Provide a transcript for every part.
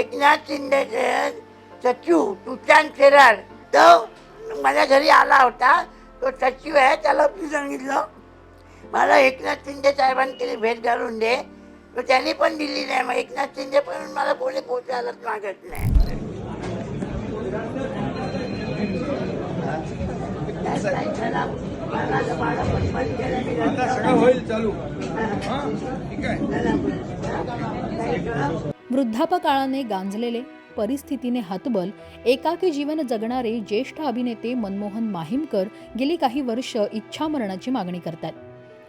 एकनाथ शिंदेचे सचिव तुषार शेरार. तो माझ्या घरी आला होता. तो सचिव आहे त्याला मी सांगितलं मला एकनाथ शिंदे साहेबांकडे भेट घालून दे. तर त्यांनी पण दिली नाही. मग एकनाथ शिंदे पण मला कोणी पोचायलाच मागत नाही. आता सगळं होईल चालू. हा ठीक आहे. वृद्धापकाळाने गांजलेले परिस्थितीने हतबल एकाकी जीवन जगणारे ज्येष्ठ अभिनेते मनमोहन माहीमकर गेली काही वर्ष इच्छामरणाची मागणी करतात.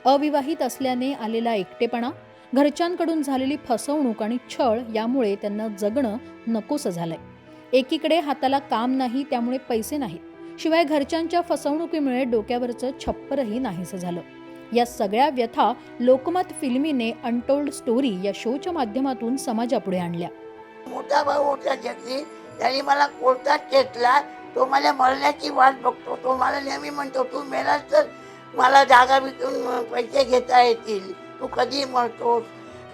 अविवाहित असल्याने आलेला एकटेपणा घरच्यांकडून झालेली फसवणूक आणि छळ यामुळे त्यांना जगणं नकोसं झालंय. एकीकडे हाताला काम नाही त्यामुळे पैसे नाहीत. शिवाय घरच्यांच्या फसवणुकीमुळे डोक्यावरचं छप्परही नाहीसं झालं. या सगळ्या व्यथा लोकमत फिल्मीने अनटोल्ड स्टोरी या शोच्या माध्यमातून समाजापुढे आणल्या. मोठा भाऊ होता जगदीश त्यांनी मला कोर्टात खेचला तो मला मरण्याची वाट बघतो. तो मला नेहमी म्हणतो तू मेलास तर मला जागा विकून पैसे घेता येतील. तू कधी मरतोस?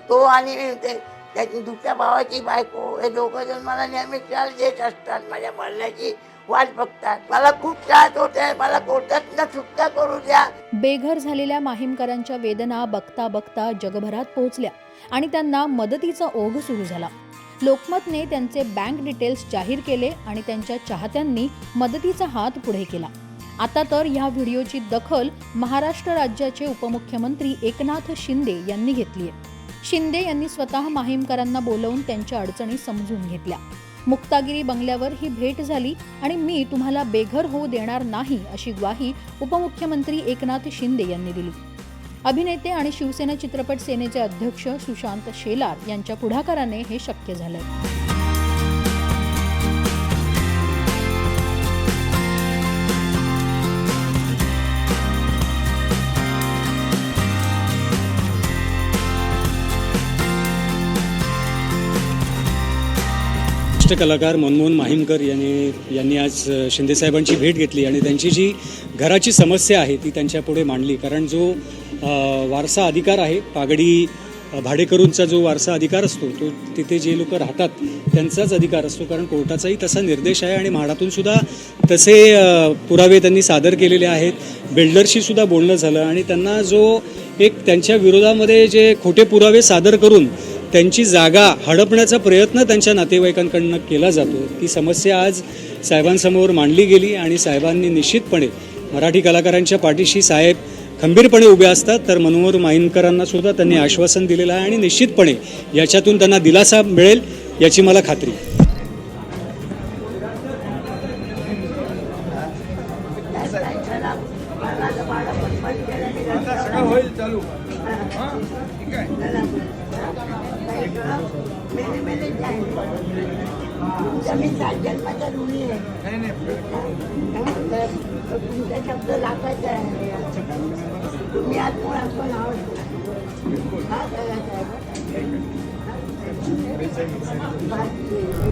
तो आणि ते त्याची दुसऱ्या भावाची बायको हे दोघं जण मला नेहमी त्रास देत असतात माझ्या मरण्याची वाट बघतात. मला खूप त्रास होत आहे मला कोर्टातनं सुटका करू द्या. बेघर झालेल्या माहीमकरांच्या वेदना बघता बघता जगभरात पोहोचल्या आणि त्यांना मदतीचा ओघ सुरू झाला. लोकमतने त्यांचे बँक डिटेल्स जाहीर केले आणि त्यांच्या चाहत्यांनी मदतीचा हात पुढे केला. आता तर ह्या व्हिडिओची दखल महाराष्ट्र राज्याचे उपमुख्यमंत्री एकनाथ शिंदे यांनी घेतली आहे शिंदे यांनी स्वतः माहीमकरांना बोलवून त्यांच्या अडचणी समजून घेतल्या. मुक्तागिरी बंगल्यावर ही भेट झाली आणि मी तुम्हाला बेघर होऊ देणार नाही अशी ग्वाही उपमुख्यमंत्री एकनाथ शिंदे यांनी दिली. अभिनेते आणि शिवसेना चित्रपट सेनेचे अध्यक्ष सुशांत शेलार यांच्या पुढाकाराने हे शक्य झालं. ज्येष्ठ कलाकार मनमोहन माहीमकर यांनी यांनी आज शिंदेसाहेबांची भेट घेतली आणि त्यांची जी घराची समस्या आहे ती त्यांच्यापुढे मांडली. कारण जो वारसा अधिकार आहे पागडी भाडेकरूंचा जो वारसा अधिकार असतो तो तिथे जे लोक राहतात त्यांचाच अधिकार असतो. कारण कोर्टाचाही तसा निर्देश आहे आणि म्हाडातून सुद्धा तसे पुरावे त्यांनी सादर केलेले आहेत. बिल्डरशी सुद्धा बोलणं झालं आणि त्यांना जो एक त्यांच्या विरोधामध्ये जे खोटे पुरावे सादर करून त्यांची जागा हडपण्याचा प्रयत्न त्यांच्या नातेवाईकांकडनं केला जातो. ती समस्या आज साहेबांसमोर मांडली गेली आणि साहेबांनी निश्चितपणे मराठी कलाकारांच्या पाठीशी साहेब खंबीरपणे उभे असतात. तर मनोहर माईनकरांना सुद्धा त्यांनी आश्वासन दिलेलं आहे आणि निश्चितपणे याच्यातून त्यांना दिलासा मिळेल याची मला खात्री. तुमचा मी सात जन्माचा ऋणी आहे. नाही नाही. तर तुमचा शब्द लाखाचा आहे. तुम्ही आज कोणाचं नाव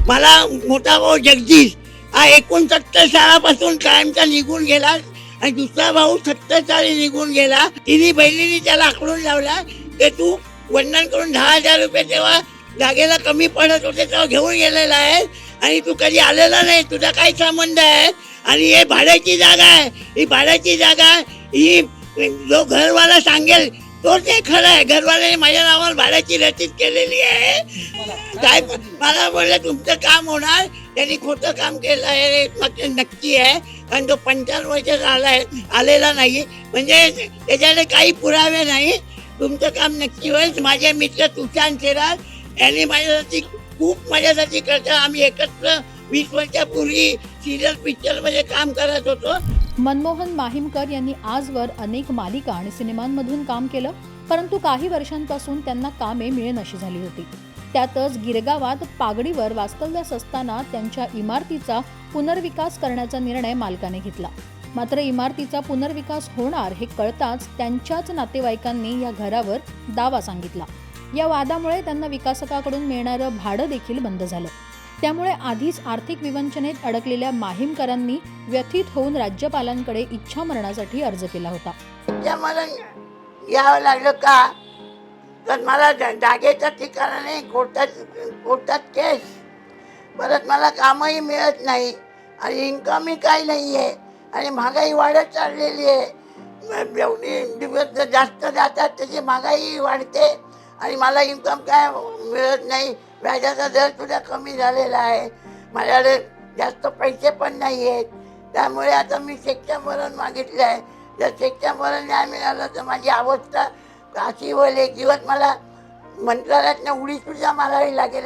मला मोठा भाऊ जगदीश हा एकोणसत्तर सालापासून कायमचा निघून गेला आणि दुसरा भाऊ सत्तर साली निघून गेला. तिन्ही बहिणींनी त्याला आकडून लावला की तू वडिलांकडून दहा हजार रुपये तेव्हा जागेला कमी पडत होते तेव्हा घेऊन गेलेला आहे. आणि तू कधी आलेला नाही तुझा काय संबंध आहे? आणि हे भाड्याची जागा आहे. ही भाड्याची जागा ही जो घरवाला सांगेल तो ते खरं आहे. घरवाल्याने माझ्या नावावर भाड्याची रचित केलेली आहे. काय मला बोललं तुमचं काम होणार. त्यांनी खोटं काम केलं आहे मग ते नक्की आहे. कारण तो पंचावन्न वर्ष आहे आलेला नाही म्हणजे त्याच्याकडे काही पुरावे नाही. तुमचं काम नक्की होईल. माझे मित्र तुषार शेरार त्याने माझ्यासाठी खूप माझ्यासाठी करतात आम्ही एकत्र वीस वर्षापूर्वी सिरियल पिक्चरमध्ये काम करत होतो. मनमोहन माहीमकर यांनी आजवर अनेक मालिका आणि सिनेमांमधून काम केलं परंतु काही वर्षांपासून त्यांना कामे मिळेनशी झाली होती. त्यातच गिरगावात पागडीवर वास्तव्यास असताना त्यांच्या इमारतीचा पुनर्विकास करण्याचा निर्णय मालकाने घेतला. मात्र इमारतीचा पुनर्विकास होणार हे कळताच त्यांच्याच नातेवाईकांनी या घरावर दावा सांगितला. या वादामुळे त्यांना विकासकाकडून मिळणारं भाडं देखील बंद झालं. त्यामुळे आधीच आर्थिक विवंचनेत अडकलेल्या माहीमकरांनी व्यथित होऊन राज्यपालांकडे इच्छा मरणासाठी अर्ज केला होता. त्या मला यावं लागलं का? तर मला जा- जागेच्या ठिकाणाने कोर्टात कोर्टात केस. मला कामही मिळत नाही आणि इन्कमही काही नाही आहे आणि महागाई वाढत चाललेली आहे. म- जेवढी दिवस जास्त जातात त्याची महागाई वाढते. आणि मला इन्कम काय मिळत नाही. व्याजाचा दर सुद्धा कमी झालेला आहे. माझ्याकडे जास्त पैसे पण नाही आहेत त्यामुळे आता मी शेकच्या मरण मागितलं आहे जर शेकच्या मरण नाही मिळालं तर माझी अवस्था अशी होईल. एक दिवस मला लागेल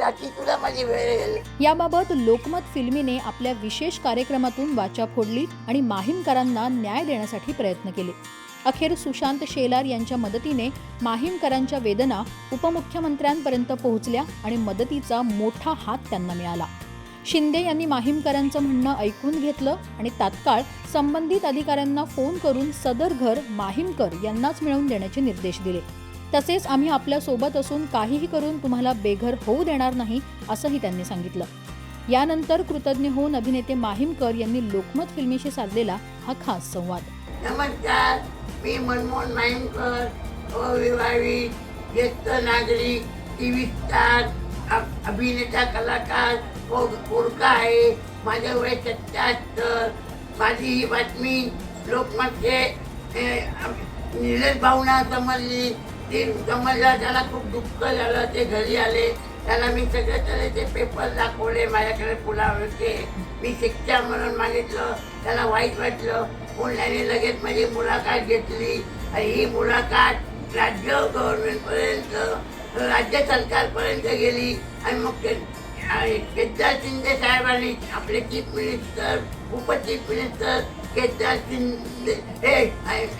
माझी वेळ येईल. याबाबत लोकमत फिल्मीने आपल्या विशेष कार्यक्रमातून वाचा फोडली आणि माहीमकरांना न्याय देण्यासाठी प्रयत्न केले. अखेर सुशांत शेलार यांच्या मदतीने माहीमकरांच्या वेदना उपमुख्यमंत्र्यांपर्यंत पोहोचल्या आणि मदतीचा मोठा हात त्यांना मिळाला. शिंदे यांनी माहीमकरांचं म्हणणं ऐकून घेतलं आणि तात्काळ संबंधित अधिकाऱ्यांना फोन करून सदर घर माहीमकर यांनाच मिळवून देण्याचे निर्देश दिले. तसेच आम्ही आपल्यासोबत असून काहीही करून तुम्हाला बेघर होऊ देणार नाही असंही त्यांनी सांगितलं. यानंतर कृतज्ञ होऊन अभिनेते माहीमकर यांनी लोकमत फिल्मीशी साधलेला हा खास संवाद. नमस्कार मी मनमोहन नाईमकर अविवाहित ज्येष्ठ नागरिक टी व्ही स्टार अभिनेता कलाकार पोरका आहे माझ्या वय सत्याहत्तर. माझी ही बातमी लोकमतचे निलेश भावना समजली. ती समजला त्याला खूप दुःख झालं ते घरी आले. त्याला मी सगळे तऱ्हेचे पेपर दाखवले माझ्याकडे पुलावे होते. मी शिक्षा म्हणून मागितलं त्याला वाईट वाटलं. पुण्याने लगेच माझी मुलाखत घेतली? आणि ही मुलाखत राज्य गव्हर्नमेंटपर्यंत राज्य सरकारपर्यंत गेली. आणि मग ते आणि केदार शिंदे साहेबांनी आपले चीफ मिनिस्टर उपचीफ मिनिस्टर केदार शिंदे हे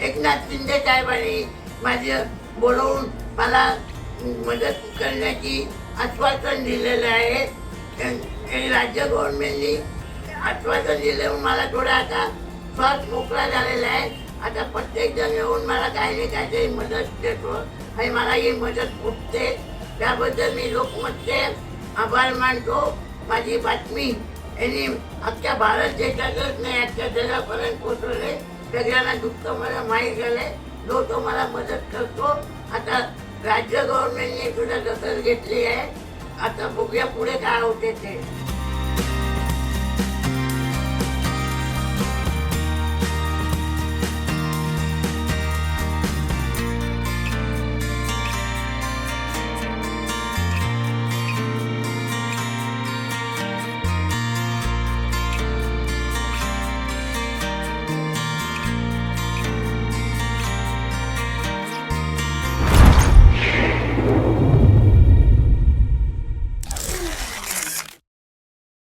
एकनाथ शिंदे साहेबांनी माझं बोलवून मला मदत करण्याची आश्वासन दिलेलं आहे. हे राज्य गव्हर्नमेंटनी आश्वासन दिलं. मला थोडा आता श्वास मोकळा झालेला आहे. आता प्रत्येक जण येऊन मला काही नाही काहीतरी मदत देतो. आणि मला ही मदत फुटते त्याबद्दल मी लोकमतचे आभार मानतो. माझी बातमी यांनी अख्ख्या भारत देशातच नाही अख्ख्या जगापर्यंत पोचवले सगळ्यांना दुःख मला माहीत झालं जो तो मला मदत करतो. आता राज्य गव्हर्नमेंटने सुद्धा दखल घेतली आहे. आता बघूया पुढे काय होते ते.